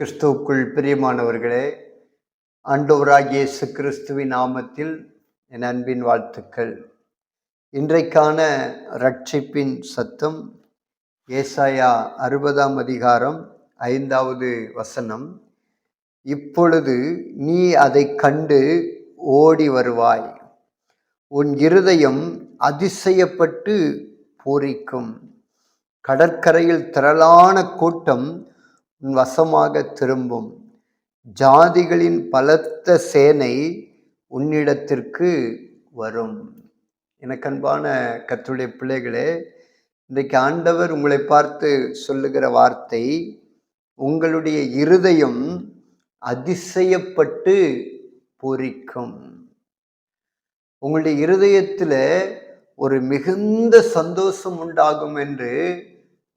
கிறிஸ்துவுக்குள் பிரியமானவர்களே ஆண்டவராகிய இயேசு கிறிஸ்துவின் நாமத்தில் என் அன்பின் வாழ்த்துக்கள். இன்றைக்கான ரட்சிப்பின் சத்தம் ஏசாயா அறுபதாம் அதிகாரம் ஐந்தாவது வசனம். இப்பொழுது நீ அதை கண்டு ஓடி வருவாய். உன் இருதயம் அதிசயப்பட்டு பூரிக்கும். கடற்கரையில் திரளான கூட்டம் வசமாக திரும்பும். ஜாதிகளின் பலத்த சேனை உன்னிடத்திற்கு வரும். எனக்கு அன்பான கத்துடைய பிள்ளைகளே இன்றைக்கு ஆண்டவர் உங்களை பார்த்து சொல்லுகிற வார்த்தை உங்களுடைய இருதயம் அதிசயப்பட்டு பூரிக்கும். உங்களுடைய இருதயத்தில் ஒரு மிகுந்த சந்தோஷம் உண்டாகும் என்று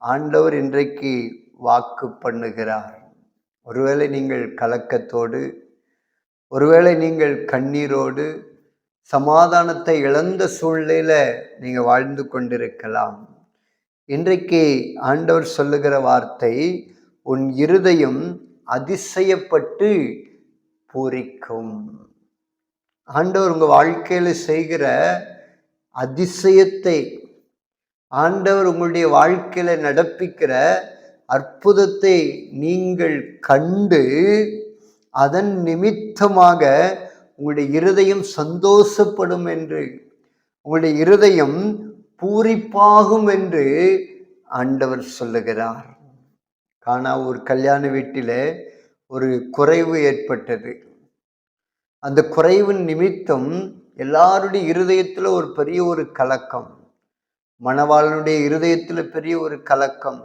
ஆண்டவர் இன்றைக்கு வாக்கு பண்ணுகிறார். ஒருவேளை நீங்கள் கலக்கத்தோடு ஒருவேளை நீங்கள் கண்ணீரோடு சமாதானத்தை இழந்த சூழ்நிலையில் நீங்கள் வாழ்ந்து கொண்டிருக்கலாம். இன்றைக்கு ஆண்டவர் சொல்லுகிற வார்த்தை உன் இருதயம் அதிசயப்பட்டு பூரிக்கும். ஆண்டவர் உங்கள் வாழ்க்கையில் செய்கிற அதிசயத்தை ஆண்டவர் உங்களுடைய வாழ்க்கையில் நடப்பிக்கிற அற்புதத்தை நீங்கள் கண்டு அதன் நிமித்தமாக உங்களுடைய இருதயம் சந்தோஷப்படும் என்று உங்களுடைய இருதயம் பூரிப்பாகும் என்று ஆண்டவர் சொல்லுகிறார். காணா ஒரு கல்யாண வீட்டில் ஒரு குறைவு ஏற்பட்டது. அந்த குறைவின் நிமித்தம் எல்லாருடைய இருதயத்தில் ஒரு பெரிய ஒரு கலக்கம். மணவாளனுடைய இருதயத்தில் பெரிய ஒரு கலக்கம்.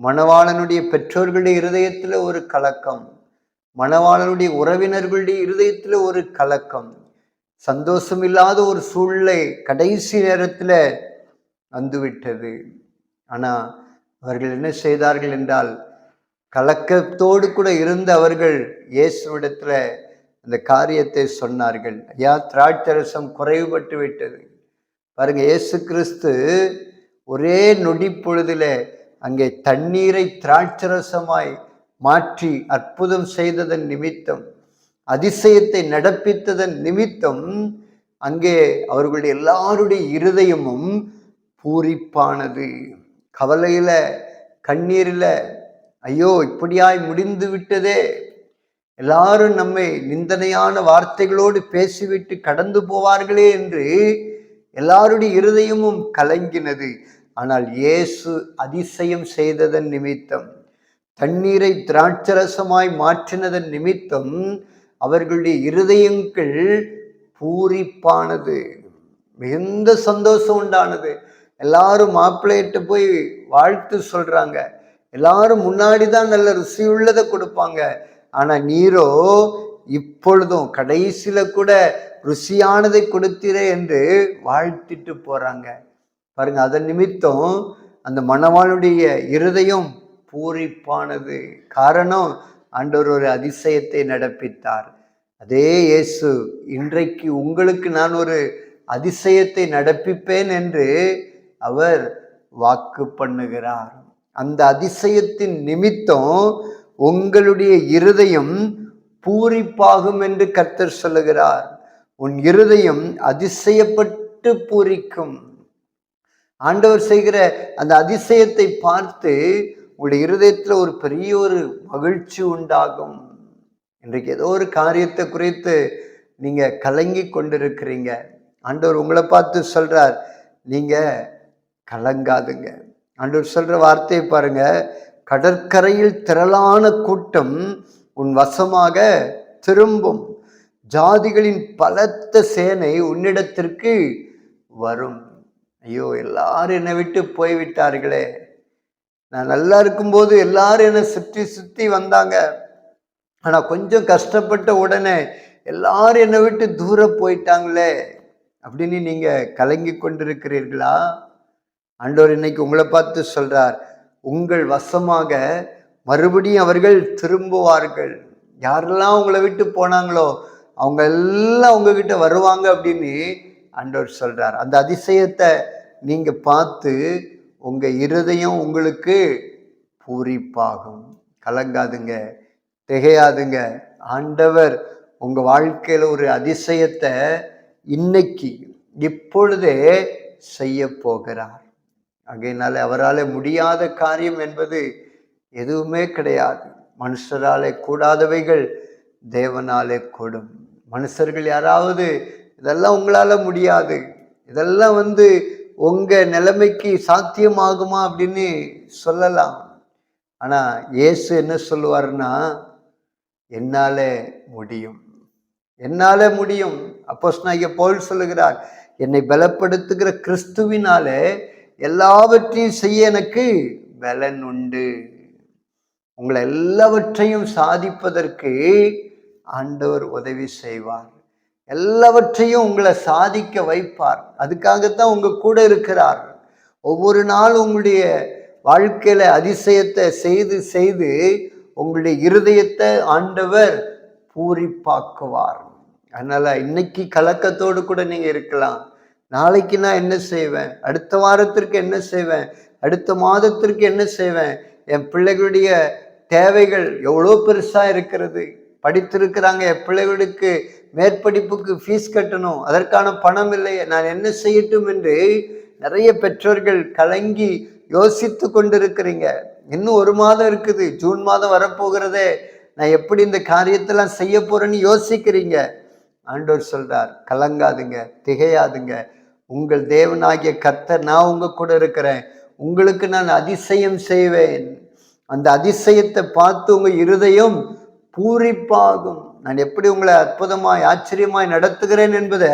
மணவாளனுடைய பெற்றோர்களுடைய இருதயத்தில் ஒரு கலக்கம். மணவாளனுடைய உறவினர்களுடைய இருதயத்தில் ஒரு கலக்கம். சந்தோஷம் இல்லாத ஒரு சூழ்நிலை கடைசி நேரத்தில் வந்துவிட்டது. ஆனால் அவர்கள் என்ன செய்தார்கள் என்றால் கலக்கத்தோடு கூட இருந்த அவர்கள் இயேசுவிடத்தில் அந்த காரியத்தை சொன்னார்கள். ஐயா திராட்சரசம் குறைவுபட்டு விட்டது பாருங்க இயேசு கிறிஸ்து ஒரே நொடி பொழுதில் அங்கே தண்ணீரை திராட்சரசமாய் மாற்றி அற்புதம் செய்ததன் நிமித்தம் அதிசயத்தை நடப்பித்ததன் நிமித்தம் அங்கே அவர்களுடைய எல்லாருடைய இருதயமும் பூரிப்பானது. கவலையில் கண்ணீரில் ஐயோ இப்படியாய் முடிந்து விட்டதே. எல்லாரும் நம்மை நிந்தனையான வார்த்தைகளோடு பேசிவிட்டு கடந்து போவார்களே என்று எல்லாருடைய இருதயமும் கலங்கினது. ஆனால் இயேசு அதிசயம் செய்ததன் நிமித்தம் தண்ணீரை திராட்சரசமாய் மாற்றினதன் நிமித்தம் அவர்களுடைய இருதயங்கள் பூரிப்பானது மிகுந்த சந்தோஷம் உண்டானது. எல்லாரும் மாப்பிள்ளையிட்ட போய் வாழ்த்து சொல்றாங்க. எல்லாரும் முன்னாடி தான் நல்ல ருசியுள்ளதை கொடுப்பாங்க. ஆனா நீரோ இப்பொழுதும் கடைசியில கூட ருசியானதை கொடுத்திரே என்று வாழ்த்திட்டு போறாங்க. பாருங்க அதன் நிமித்தம் அந்த மணவாளுடைய இருதயம் பூரிப்பானது. காரணம் ஆண்டவர் ஒரு அதிசயத்தை நடப்பித்தார். அதே இயேசு இன்றைக்கு உங்களுக்கு நான் ஒரு அதிசயத்தை நடப்பிப்பேன் என்று அவர் வாக்கு பண்ணுகிறார். அந்த அதிசயத்தின் நிமித்தம் உங்களுடைய இருதயம் பூரிப்பாகும் என்று கர்த்தர் சொல்லுகிறார். உன் இருதயம் அதிசயப்பட்டு பூரிக்கும். ஆண்டவர் செய்கிற அந்த அதிசயத்தை பார்த்து உங்களுடைய இருதயத்தில் ஒரு பெரிய ஒரு மகிழ்ச்சி உண்டாகும். இன்றைக்கு ஏதோ ஒரு காரியத்தை குறித்து நீங்கள் கலங்கி கொண்டிருக்கிறீங்க. ஆண்டவர் உங்களை பார்த்து சொல்கிறார் நீங்கள் கலங்காதுங்க. ஆண்டவர் சொல்கிற வார்த்தையை பாருங்கள் கடற்கரையில் திரளான கூட்டம் உன் வசமாக திரும்பும். ஜாதிகளின் பலத்த சேனை உன்னிடத்திற்கு வரும். ஐயோ எல்லாரும் என்னை விட்டு போய்விட்டார்களே. நான் நல்லா இருக்கும்போது எல்லாரும் என்னை சுற்றி சுற்றி வந்தாங்க. ஆனால் கொஞ்சம் கஷ்டப்பட்ட உடனே எல்லாரும் என்னை விட்டு தூரம் போயிட்டாங்களே. அப்படின்னு நீங்கள் கலங்கி கொண்டிருக்கிறீர்களா? ஆண்டவர் இன்னைக்கு உங்களை பார்த்து சொல்கிறார் உங்கள் வசமாக மறுபடியும் அவர்கள் திரும்புவார்கள். யாரெல்லாம் உங்களை விட்டு போனாங்களோ அவங்க எல்லாம் உங்ககிட்ட வருவாங்க அப்படின்னு ஆண்டவர் சொல்கிறார் அந்த அதிசயத்தை நீங்கள் பார்த்து உங்கள் இருதயம் உங்களுக்கு பூரிப்பாகும். கலங்காதுங்க திகையாதுங்க. ஆண்டவர் உங்கள் வாழ்க்கையில் ஒரு அதிசயத்தை இன்னைக்கு இப்பொழுதே செய்ய போகிறார். ஆகையினால அவரால் முடியாத காரியம் என்பது எதுவுமே கிடையாது. மனுஷராலே கூடாதவைகள் தேவனாலே கூடும். மனுஷர்கள் யாராவது இதெல்லாம் உங்களால் முடியாது. இதெல்லாம் வந்து உங்கள் நிலைமைக்கு சாத்தியமாகுமா அப்படின்னு சொல்லலாம். ஆனால் இயேசு என்ன சொல்லுவார்னா என்னால் முடியும். என்னால் முடியும். அப்போஸ் நான் போல் சொல்லுகிறார் என்னை பலப்படுத்துகிற கிறிஸ்துவினால எல்லாவற்றையும் செய்ய எனக்கு பலன் உண்டு. உங்களை எல்லாவற்றையும் சாதிப்பதற்கு ஆண்டவர் உதவி செய்வார். எல்லாவற்றையும் உங்களை சாதிக்க வைப்பார். அதுக்காகத்தான் உங்கள் கூட இருக்கிறார். ஒவ்வொரு நாள் உங்களுடைய வாழ்க்கையில் அதிசயத்தை செய்து செய்து உங்களுடைய இருதயத்தை ஆண்டவர் பூரிப்பாக்குவார். அதனால் இன்னைக்கு கலக்கத்தோடு கூட நீங்கள் இருக்கலாம். நாளைக்கு நான் என்ன செய்வேன்? அடுத்த வாரத்திற்கு என்ன செய்வேன்? அடுத்த மாதத்திற்கு என்ன செய்வேன்? என் பிள்ளைகளுடைய தேவைகள் எவ்வளோ பெருசாக இருக்கிறது? படித்திருக்கிறாங்க என் பிள்ளைகளுக்கு மேற்படிப்புக்கு ஃபீஸ் கட்டணும் அதற்கான பணம் இல்லை நான் என்ன செய்யட்டும் என்று நிறைய பெற்றோர்கள் கலங்கி யோசித்து கொண்டிருக்கிறீங்க. இன்னும் ஒரு மாதம் இருக்குது ஜூன் மாதம் வரப்போகிறதே. நான் எப்படி இந்த காரியத்தெல்லாம் செய்ய போறேன்னு யோசிக்கிறீங்க? ஆண்டோர் சொல்றார் கலங்காதுங்க திகையாதுங்க. உங்கள் தேவனாகிய கர்த்தர் நான் உங்க கூட இருக்கிறேன். உங்களுக்கு நான் அதிசயம் செய்வேன். அந்த அதிசயத்தை பார்த்து உங்க இருதயம் பூரிப்பாகும். நான் எப்படி உங்களை அற்புதமாய் ஆச்சரியமாய் நடத்துகிறேன் என்பதை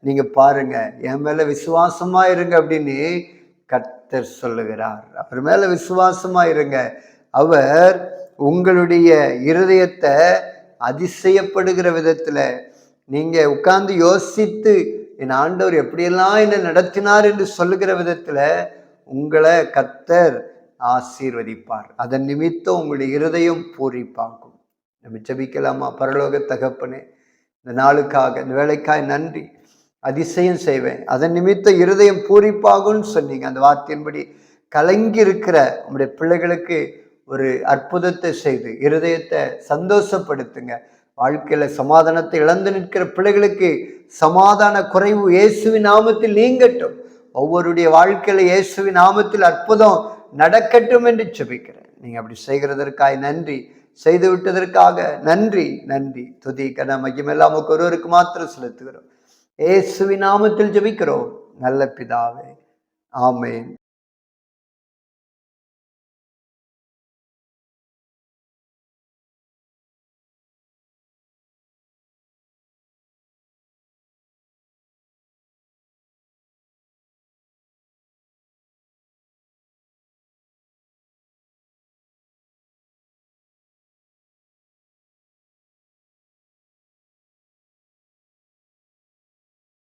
நீங்க பாருங்க. என் மேல விசுவாசமா இருங்க அப்படின்னு கர்த்தர் சொல்லுகிறார். அவர் மேலே விசுவாசமா இருங்க. அவர் உங்களுடைய இருதயத்தை அதிசயப்படுகிற விதத்துல நீங்க உட்கார்ந்து யோசித்து என் ஆண்டவர் எப்படியெல்லாம் என்னை நடத்தினார் என்று சொல்லுகிற விதத்துல உங்களை கத்தர் ஆசீர்வதிப்பார். அதன் நிமித்தம் உங்களுடைய இருதயம் பூரிப்பாகும். நம்ம ஜபிக்கலாமா? பரலோக தகப்பனே இந்த நாளுக்காக இந்த வேலைக்காய் நன்றி. அதிசயம் செய்வேன். அதன் நிமித்த இருதயம் பூரிப்பாகும்னு சொன்னீங்க. அந்த வார்த்தையின்படி கலங்கி இருக்கிற உங்களுடைய பிள்ளைகளுக்கு ஒரு அற்புதத்தை செய்து இருதயத்தை சந்தோஷப்படுத்துங்க. வாழ்க்கையில சமாதானத்தை இழந்து நிற்கிற பிள்ளைகளுக்கு சமாதான குறைவு இயேசுவின் நாமத்தில் நீங்கட்டும். ஒவ்வொருடைய வாழ்க்கையில இயேசுவின் நாமத்தில் அற்புதம் நடக்கட்டும் என்று செபிக்கிறேன் நீங்க அப்படி செய்கிறதற்காய் நன்றி. செய்து விட்டதற்காக நன்றி நன்றி. துதி கன மையமெல்லாம் ஒருவருக்கு மாத்திரம் செலுத்துகிறோம். ஏசுவி நாமத்தில் ஜபிக்கிறோம். நல்ல பிதாவே. ஆமேன்.